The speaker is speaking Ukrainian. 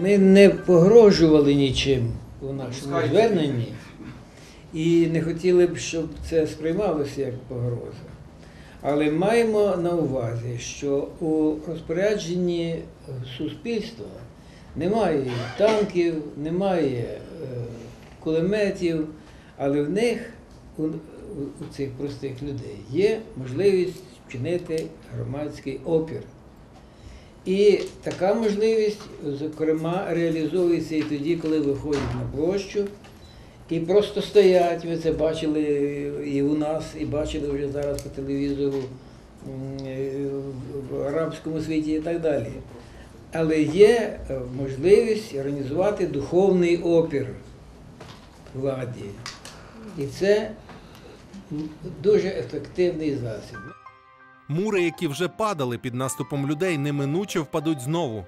Вони не погрожували нічим у нашому зверненні і не хотіли б, щоб це сприймалося як погроза. Але маємо на увазі, що у розпорядженні суспільства немає танків, немає е, кулеметів, але в них, у, у цих простих людей, є можливість вчинити громадський опір. І така можливість, зокрема, реалізовується і тоді, коли виходять на площу і просто стоять. Ви це бачили і у нас, і бачили вже зараз по телевізору в арабському світі і так далі. Але є е, можливість організувати духовний опір владі. І це дуже ефективний засіб. Мури, які вже падали під наступом людей, неминуче впадуть знову.